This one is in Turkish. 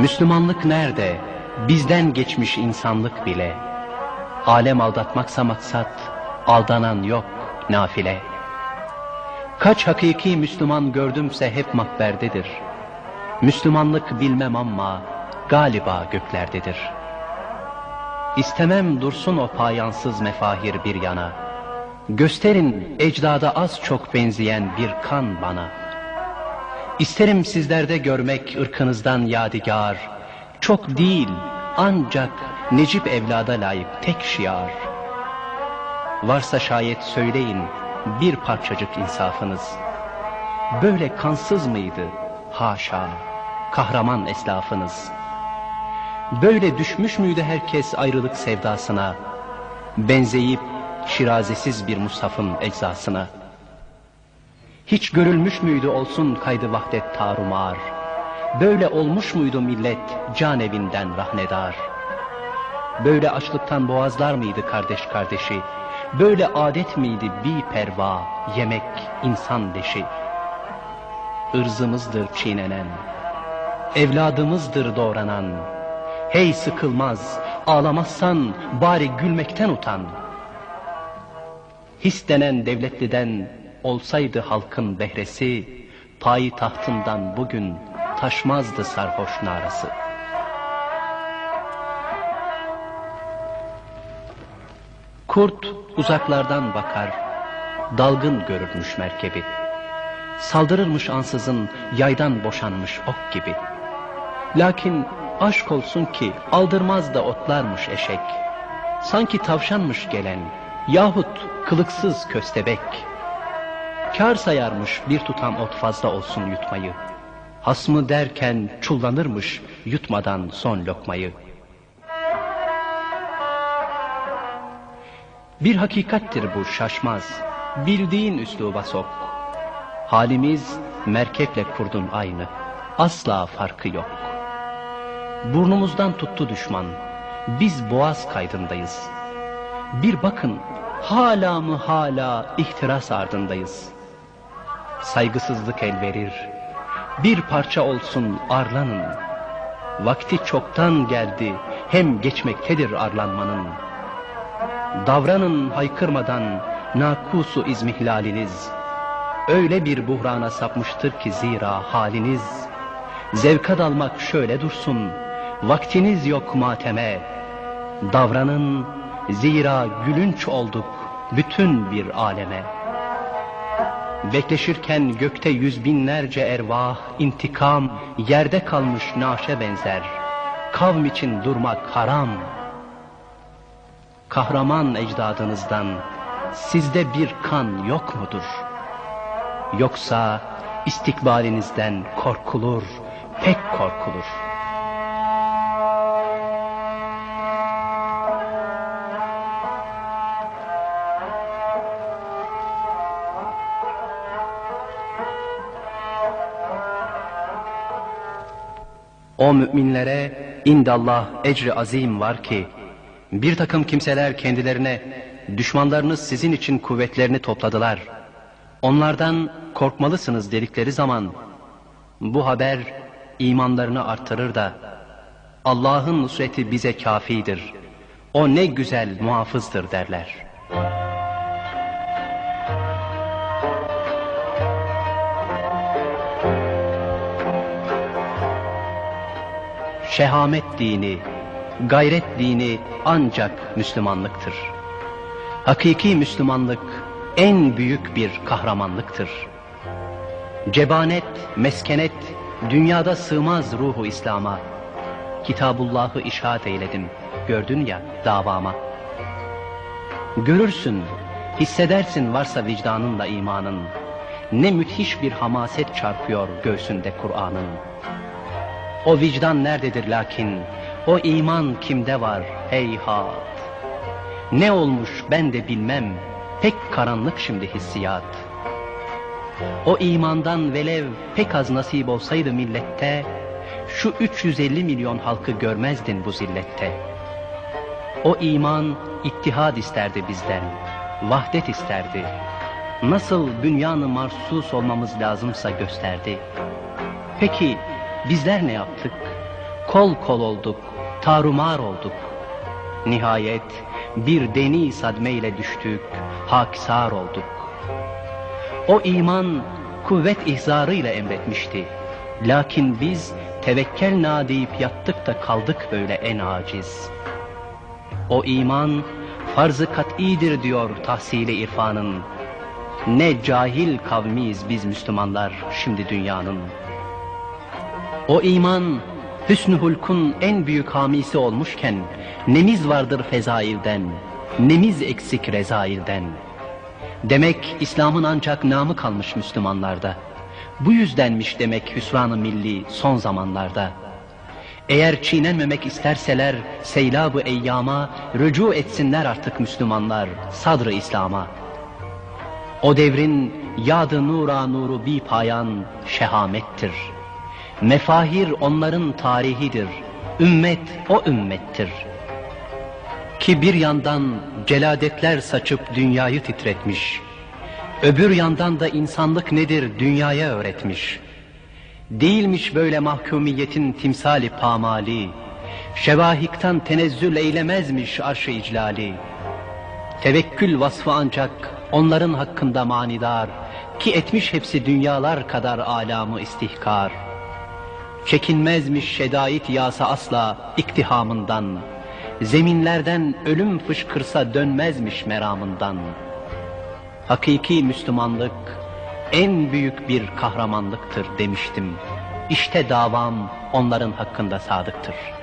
Müslümanlık nerede? Bizden geçmiş insanlık bile. Alem aldatmaksa maksat, aldanan yok nafile. Kaç hakiki Müslüman gördümse hep makberdedir. Müslümanlık bilmem ama galiba göklerdedir. İstemem dursun o payansız mefahir bir yana. Gösterin ecdada az çok benzeyen bir kan bana. İsterim sizlerde görmek ırkınızdan yadigar. Çok değil ancak Necip evlada layık tek şiar. Varsa şayet söyleyin bir parçacık insafınız. Böyle kansız mıydı? Haşa, kahraman eslafınız. Böyle düşmüş müydü herkes ayrılık sevdasına? Benzeyip şirazesiz bir mushafın eczasına. Hiç görülmüş müydü olsun kaydı vahdet tarumar? Böyle olmuş muydu millet can evinden rahnedar? Böyle açlıktan boğazlar mıydı kardeş kardeşi? Böyle adet miydi bir perva, yemek, insan deşi? Irzımızdır çiğnenen, evladımızdır doğranan. Hey sıkılmaz, ağlamazsan bari gülmekten utan. His denen devletliden olsaydı halkın behresi, payı tahtından bugün taşmazdı sarhoş narası. Kurt uzaklardan bakar, dalgın görürmüş merkebi. Saldırırmış ansızın yaydan boşanmış ok gibi. Lakin aşk olsun ki aldırmaz da otlarmış eşek. Sanki tavşanmış gelen yahut kılıksız köstebek. Kar sayarmış bir tutam ot fazla olsun yutmayı. Hasmı derken çullanırmış yutmadan son lokmayı. Bir hakikattir bu şaşmaz, bildiğin üsluba sok. Halimiz merkeple kurdun aynı, asla farkı yok. Burnumuzdan tuttu düşman, biz boğaz kaydındayız. Bir bakın, hala mı hala ihtiras ardındayız. Saygısızlık el verir, bir parça olsun arlanın. Vakti çoktan geldi, hem geçmektedir arlanmanın. Davranın haykırmadan nakusu izmihlaliniz. Öyle bir buhrana sapmıştır ki zira haliniz. Zevka dalmak şöyle dursun, vaktiniz yok mateme. Davranın zira gülünç olduk bütün bir aleme. Bekleşirken gökte yüz binlerce ervah, intikam, yerde kalmış naşe benzer. Kavm için durmak haram. Kahraman ecdadınızdan sizde bir kan yok mudur? Yoksa istikbalinizden korkulur, pek korkulur. O müminlere indallah ecri azim var ki bir takım kimseler kendilerine düşmanlarınız sizin için kuvvetlerini topladılar. Onlardan korkmalısınız dedikleri zaman bu haber imanlarını artırır da Allah'ın nusreti bize kafidir. O ne güzel muhafızdır derler. Şehamet dini, gayret dini ancak Müslümanlıktır. Hakiki Müslümanlık en büyük bir kahramanlıktır. Cebanet, meskenet, dünyada sığmaz ruhu İslam'a. Kitabullah'ı işaret eyledim, gördün ya davama. Görürsün, hissedersin varsa vicdanınla imanın. Ne müthiş bir hamaset çarpıyor göğsünde Kur'an'ın. O vicdan nerededir lakin, o iman kimde var heyhat. Ne olmuş ben de bilmem, pek karanlık şimdi hissiyat. O imandan velev pek az nasip olsaydı millette, şu 350 milyon halkı görmezdin bu zillette. O iman ittihad isterdi bizden, vahdet isterdi. Nasıl bünyanı marsus olmamız lazımsa gösterdi. Peki bizler ne yaptık? Kol kol olduk, tarumar olduk. Nihayet bir deni sadmeyle düştük, haksar olduk. O iman kuvvet ihzarıyla emretmişti. Lakin biz tevekkel na deyip yattık da kaldık böyle en aciz. O iman farz-ı kat'idir diyor tahsili irfanın. Ne cahil kavmiyiz biz Müslümanlar şimdi dünyanın. O iman hüsnü hulkun en büyük hamisi olmuşken nemiz vardır fezailden, nemiz eksik rezailden. Demek İslam'ın ancak namı kalmış Müslümanlarda. Bu yüzdenmiş demek hüsran-ı milli son zamanlarda. Eğer çiğnenmemek isterseler seylab-ı eyyama rücu etsinler artık Müslümanlar sadr-ı İslam'a. O devrin yadı nura nuru bi payan şehamettir. Mefahir onların tarihidir. Ümmet o ümmettir. Ki bir yandan celadetler saçıp dünyayı titretmiş. Öbür yandan da insanlık nedir dünyaya öğretmiş. Değilmiş böyle mahkumiyetin timsali pamali. Şevahiktan tenezzül eylemezmiş arş-ı iclali. Tevekkül vasfı ancak onların hakkında manidar ki etmiş hepsi dünyalar kadar alamı istihkar. Çekinmezmiş şedait yasa asla iktihamından. Zeminlerden ölüm fışkırsa dönmezmiş meramından. Hakiki Müslümanlık en büyük bir kahramanlıktır demiştim. İşte davam onların hakkında sadıktır.''